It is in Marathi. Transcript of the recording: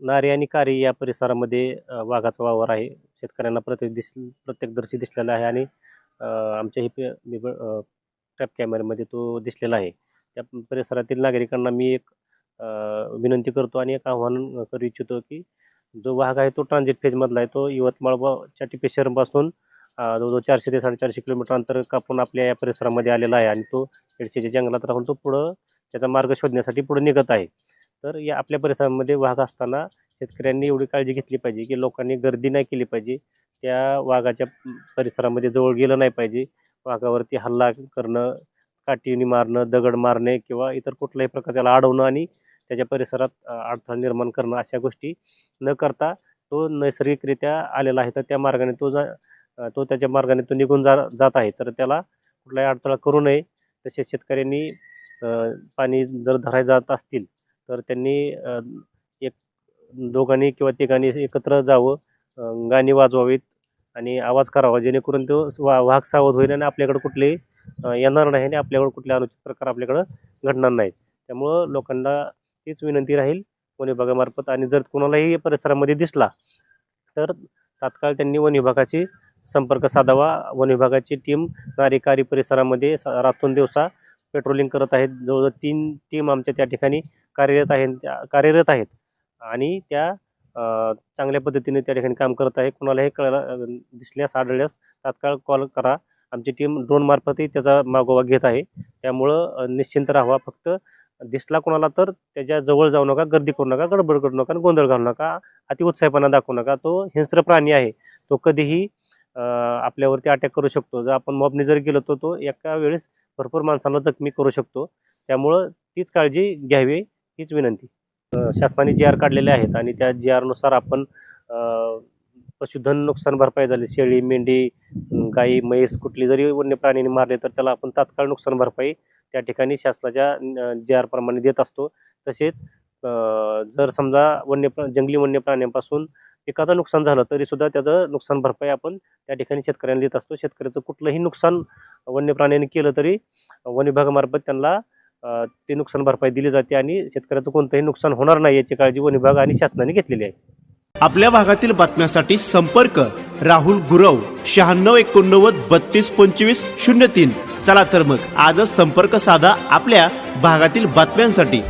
नारी आणि कारी या परिसरामध्ये वाघाचा वावर आहे. शेतकऱ्यांना प्रत्येक दिस प्रत्येकदर्शी दिसलेला आहे आणि आमच्या हे ट्रॅप कॅमेऱ्यामध्ये तो दिसलेला आहे. त्या परिसरातील नागरिकांना मी एक विनंती करतो आणि एक आव्हान करू इच्छितो की जो वाघ आहे तो ट्रान्झिट फेजमधला आहे. तो यवतमाळ च्या टिपे शहरपासून जवळजवळ चारशे ते साडेचारशे किलोमीटर अंतर कापून आपल्या या परिसरामध्ये आलेला आहे आणि तो एडशेच्या जंगलात राहून तो पुढं त्याचा मार्ग शोधण्यासाठी पुढे निघत आहे. तर या आपल्या परिसरामध्ये वाघ असताना शेतकऱ्यांनी एवढी काळजी घेतली पाहिजे की लोकांनी गर्दी नाही केली पाहिजे. त्या वाघाच्या परिसरामध्ये जवळ गेलं नाही पाहिजे. वाघावरती हल्ला करणं काठीने मारणं दगड मारणे किंवा इतर कुठल्याही प्रकार त्याला अडवणं आणि त्याच्या परिसरात अडथळा निर्माण करणं अशा गोष्टी न करता तो नैसर्गिकरित्या आलेला आहे. तर त्या मार्गाने तो जा तो त्याच्या मार्गाने तो निघून जा जात आहे. तर त्याला कुठलाही अडथळा करू नये. तसेच शेतकऱ्यांनी पाणी जर धरायला जात असतील तर त्यांनी एक दोघांनी किंवा तिघांनी एकत्र जावं गाणी वाजवावीत आणि आवाज करावा जेणेकरून तो वा वाघ सावध होईल आणि आपल्याकडे कुठलेही येणार नाही आणि आपल्याकडे कुठले अनुचित प्रकार आपल्याकडं घडणार नाहीत. त्यामुळं लोकांना तीच विनंती राहील वन विभागामार्फत आणि जर कोणालाही परिसरामध्ये दिसला तर तात्काळ त्यांनी वन विभागाशी संपर्क साधावा. वन विभागाची टीम नारिकारी परिसरामध्ये स- रातून दिवसा पेट्रोलिंग करत आहेत. जवळजवळ तीन टीम आमच्या त्या ठिकाणी कार्यरत आहेत त्या कार्यरत आहेत. आणि त्या चांगल्या पद्धतीने त्या ठिकाणी काम करत आहे. कोणालाही कळायला दिसल्यास आढळल्यास तात्काळ कॉल करा. आमची टीम ड्रोनमार्फतही त्याचा मागोवा घेत आहे. त्यामुळं निश्चिंत राहावा फक्त दिसला कोणाला तर त्याच्याजवळ जाऊ नका गर्दी करू नका गडबड करू नका आणि गोंधळ घालू नका. अति उत्साहपणा दाखवू नका. तो हिंस्त्र प्राणी आहे. तो कधीही आपल्यावरती अटॅक करू शकतो. जर आपण मॉबने जर गेलो तर तो एका वेळेस भरपूर माणसांना जखमी करू शकतो. त्यामुळं तीच काळजी घ्यावी हीच विनंती. शासनाने जी आर काढलेले आहेत आणि त्या जी आरनुसार आपण पशुधन नुकसान भरपाई झाली शेळी मेंढी गाई म्हैस कुठली जरी वन्य प्राण्यांनी मारले तर त्याला आपण तात्काळ नुकसान भरपाई त्या ठिकाणी शासनाच्या जी आर प्रमाणे देत असतो. तसेच जर समजा वन्य जंगली वन्य प्राण्यांपासून पिकाचं नुकसान झालं तरी सुद्धा त्याचं नुकसान भरपाई आपण त्या ठिकाणी शेतकऱ्यांना देत असतो. शेतकऱ्याचं कुठलंही नुकसान वन्य प्राण्यांनी केलं तरी वन विभागामार्फत त्यांना ते नुकसान भरपाई दिली जाते आणि शेतकऱ्याचं कोणतंही नुकसान होणार नाही याची काळजी वन विभाग आणि शासनाने घेतलेली आहे. आपल्या भागातील बातम्यांसाठी संपर्क राहुल गुरव शहाण्णव एकोणनव्वद बत्तीस पंचवीस शून्य तीन. चला तर मग आजच संपर्क साधा आपल्या भागातील बातम्यांसाठी.